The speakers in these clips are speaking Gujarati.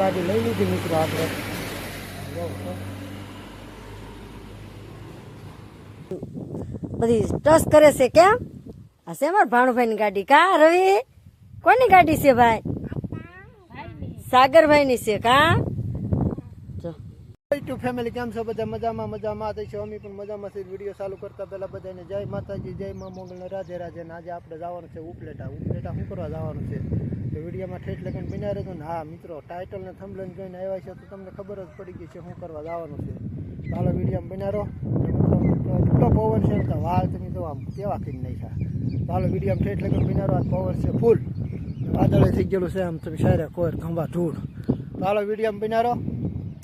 ગાડી લઈ લીધી મિત્રો આપણે બધી ટસ કરે છે કેમ? આ છે મારા ભાણુભાઈની ગાડી કા રવિ? કોની ગાડી છે ભાઈ? સાગરભાઈની છે કા? જો. યુટ્યુબ ફેમિલી કેમ છો? બધા મજામાં મજામાં. થઈ છે અમે પણ મજામાં છે વીડિયો ચાલુ કરતા પહેલા બધાને જય માતાજી જય મા મોગલ રાધે રાધે. ને આજે આપણે જવાનું છે ઉપલેટા. ઉપલેટા શું કરવા જવાનું છે? તો વિડીયોમાં ઠેઠ લગન બન્યા રહેજો ને હા, મિત્રો ટાઇટલ ને થંબલેન જોઈને આવ્યા છે તો તમને ખબર જ પડી ગઈ છે શું કરવા જવાનું છે. ચાલો વિડીયોમાં બન્યા રહો. એટલો પવન છે તો વાળ તમે તો આમ કેવા કરી નાખ્યા. ચાલો વિડીયોમાં ઠેઠ લગન બન્યા રહો. આ પવન છે ફૂલ વાદળે થઈ ગયેલું છે આમ તમે સારા કોર, ખંભા ધૂળ. ચાલો વિડીયોમાં બન્યા રહો.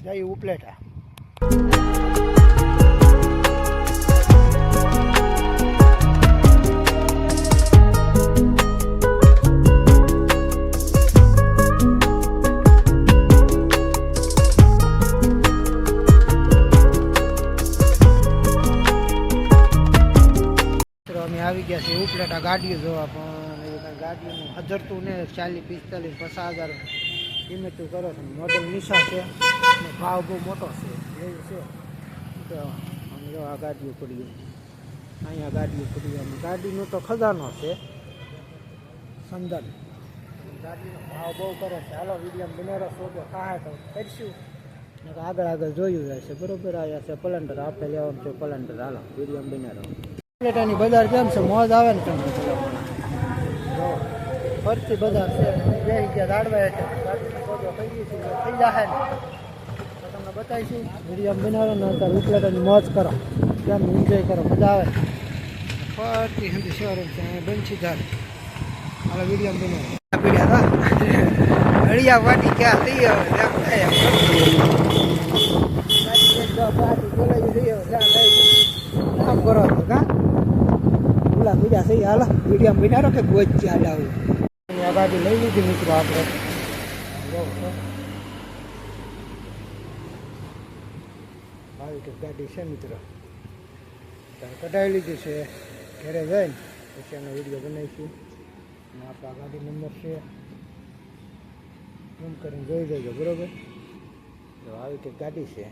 જય ઉપલેટા. મિત્રો અમે આવી ગયા છીએ ઉપલેટા ગાડીઓ જોવા, પણ એવું કાંઈ ગાડીઓનું હજરતું ને ચાલીસ પિસ્તાલીસ, પચાસ હજાર કિંમતું કરો છો. મોડલ નિશા છે અને ભાવ બહુ મોટો છે, એવું છે. તો અમે જો આ ગાડીઓ પડી અહીંયા ગાડીઓ પડી અને ગાડીનો તો ખજાનો છે, સંદન. ગાડીનો ભાવ બહુ કરે છે. હાલો, વીડિયો બનેરો સોદો થાય તો કરીશું. નકર આગળ આગળ જોયું જાય છે. બરોબર આવ્યા છે. પલંડર આપણે લેવાનું છે, પલંડર. હાલો, વીડિયો બનેરો ઉપલેટાની બજાર કેમ છે? મોજ આવે ને તમને? જો ફરતી બજાર છે. બે ગયા દાડવા એટલે ગાડીનો સોદો થઈ ગઈ છે થઈ જશે ને. તો તમને બતાવીશું. વીડિયો બનાવો ને અત્યારે ઉપલેટાની મોજ કરો. કેમ એન્જોય કરો? મજા આવે. ફરતી હંધી શોરૂમ છે. અહીંયા બંશીધાર હાલો, વીડિયો બનાવો. પીડ્યા હતા? હળિયા વાટી ક્યાં થઈ હવે જેમ થાય એમ ગાડી એક દો પાટી બોલાવી થઈ હવે જ્યાં થાય કામ કરો તો, કા? ઓલા બીજા થઈ હાલો વીડિયો બનાવો કે ગોજ ચાલ આવું આ ગાડી લઈ લીધી મિત્રો આપણે. તો. આવી કે ગાડી છે મિત્રો. કઢાવી લીધી છે ઘરે જઈને. પછી એનો વીડિયો બનાવીશું. અને આપણા ગાડી નંબર છે. એમ કરીને જોઈ દેજો બરોબર? તો આવી કે ગાડી છે.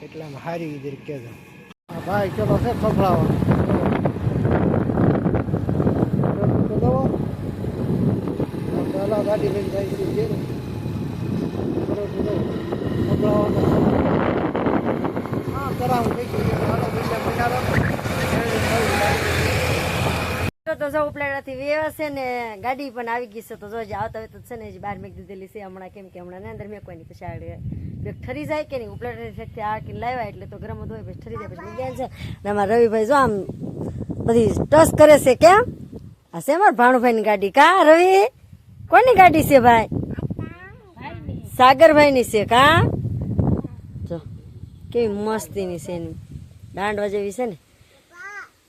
કેટલામાં સારી રીતે કહેજો. ભાઈ ચલો છે ખફડાવો તો દવો પહેલાં ગાડી લઈને વેવા છે ને, ગાડી પણ આવી ગઈ છે, તો જો આવતા હોય તો છે ને બહાર મેં દીધેલી છે હમણાં કેમ કે હમણાં અંદર મેં કોઈ નહીં પછી આડે બેગ ઠરી જાય કે નહીં? ઉપલેટાની શક્તિ આ કે લાવ્યા એટલે તો ગરમ હોય, પછી ઠરી જાય, પછી ગયા છે. ને અમારા રવિભાઈ જો આમ બધી ટસ કરે છે, કેમ? આ મારા ભાણુભાઈની ગાડી. કા રવિ? કોની ગાડી છે ભાઈ? સાગરભાઈની છે કા? જો કેવી મસ્તીની છે એની. દાંડવા જેવી છે ને?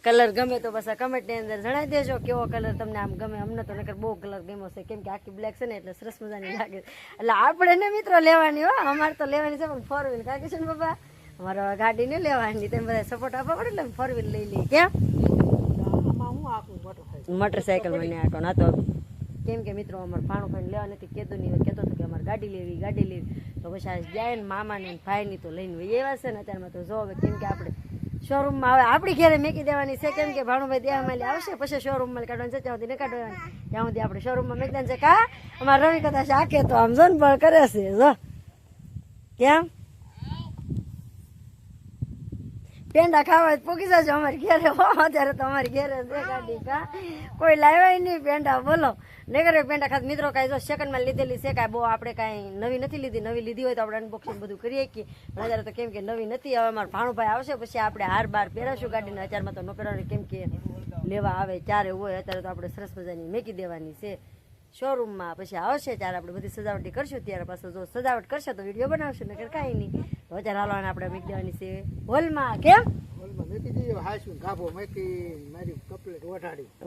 કલર ગમે તો બસ આ કમેન્ટની અંદર જણાવી દેજો કેવો કલર તમને આમ ગમે. અમને તો નકર બહુ કલર ગમ્યો છે. કેમ કે આખી બ્લેક છે ને એટલે સરસ મજાની લાગે. એટલે આપણે ને મિત્રો લેવાની હો. અમારે તો લેવાની છે પણ ફોર વ્હીલ છે ને બાબા અમારે ગાડી ને લેવાની. તમે બધા સપોર્ટ આપવા પડે એટલે ફોર વ્હીલ લઈ લઈએ. કેમ મોટરસાયકલ મને આટો ના તો કેમ કે મિત્રો, અમારે ભાણું ભાઈને લેવા નથી કહેતું નહીં કહેતો હતો કે અમારે ગાડી લેવી ગાડી લેવી. તો પછી આ જાય ને મામાને ભાઈની તો લઈને એવા છે ને અત્યારમાં તો જો હવે કેમ કે આપણે શોરૂમમાં હવે આપણી ઘેરે મેકી દેવાની છે. કેમ કે ભાણુભાઈ દેવામાં આવશે, પછી શોરૂમમાં કાઢવાની છે, ત્યાં સુધી ન કાઢવાની ત્યાં સુધી આપણે શોરૂમમાં મેકી દેવાની છે. કા? અમારે રવિ કદાચ આખે તો આમ જો ને પણ કરે છે, જો. કેમ? પેંડા ખાવા પોકી જજો અમારી ઘેરે. અત્યારે તો અમારી ઘેરે છે ગાડી કા. કોઈ લાવ્યા નહીં પેંડા, બોલો. નગર પેંડા ખાતે મિત્રો કાંઈ જો સેકન્ડમાં લીધેલી છે કાંઈ બહુ આપણે કાંઈ નવી નથી લીધી. નવી લીધી હોય તો આપણે અનબોક્સિંગ બધું કરીએ કે અત્યારે તો કેમ કે નવી નથી. હવે અમારા ભાણુભાઈ આવશે, પછી આપણે હાર બાર પહેરાશું ગાડીને. અત્યારમાં તો ન પહેરવાની કેમ કે લેવા આવે ત્યારે હોય, અત્યારે તો આપણે સરસ મજાની મેકી દેવાની છે શોરૂમમાં પછી આવશે, ત્યારે આપણે બધી સજાવટી કરશું. ત્યારે પાછું જો સજાવટ કરશે તો વીડિયો બનાવશું. નગર કાંઈ નહીં. તો અત્યારે હાલવાને આપણે મેકી દેવાની છે હોલમાં કેમ?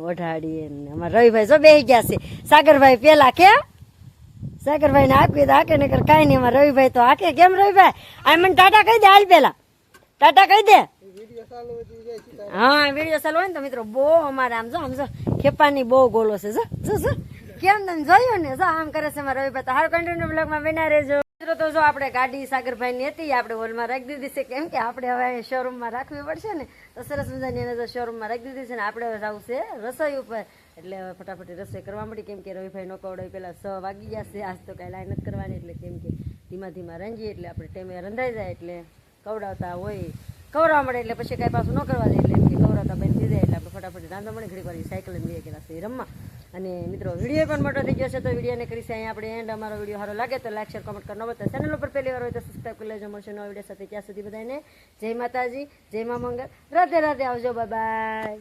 ઓઢાડી. અમારા રવિભાઈ જો બે ગયા છે. સાગરભાઈ પેલા કેમ સાગરભાઈ ને આપી દે આકે નકર કાંઈ નહીં અમારા રવિભાઈ તો આકે કેમ રવિભાઈ? આ મને ટાટા કહી દે હાલ પેલા. ટાટા કહી દે. હા વીડિયો ચાલુ હોય ને તો મિત્રો બહુ અમારે આમ જો આમ જો ખેપાની બહુ ગોલો છે જો જો કેમ તમે જોયું ને? જો આમ કરે છે મારા રવિભાઈ તો હાર કન્ટિન્યુ બ્લોગમાં બના રહેજો. મિત્રો, તો જો આપણે ગાડી સાગરભાઈની હતી, આપણે હોલમાં રાખી દીધી છે. કેમ કે આપણે હવે શોરૂમમાં રાખવી પડશે ને, તો સરસ મજાની એને શોરૂમમાં રાખી દીધી છે ને, આપણે હવે જવું રસોઈ ઉપર. એટલે હવે ફટાફટ રસોઈ કરવા મળી કેમ કે રવિભાઈ નો કવડાવી પેલા સ વાગી ગયા છે. આજ તો કાંઈ લાઈન જ કરવાની, એટલે કેમ કે ધીમા ધીમા રંજીએ, એટલે આપણે ટાઈમે રંધાઈ જાય, એટલે કવડાવતા હોય કવડાવવા મળે એટલે પછી કાંઈ પાછું ન કરવા દે એટલે એમ કે કવડાવતા બંધ થઈ જાય, એટલે આપણે ફટાફટ રાંધવા મળે ઘડી વાર સાયકલ બે ગયેલા છે રમવા. અને મિત્રો, વીડિયો પણ મોટો થઈ ગયો છે, તો વિડીયોને કરીશ અહીંયા આપણે એન્ડ અમારો વીડિયો સારો લાગે તો લાઈક શેર કમેન્ટ કરો ન તો ચેનલ ઉપર પહેલી વાર હોય તો સબસ્ક્રાઈબ કરી લેજો, મળશે નવા વીડિયો સાથે. ત્યાં સુધી બધાને જય માતાજી, જય મા મંગળ રાધે રાધે, આવજો બાય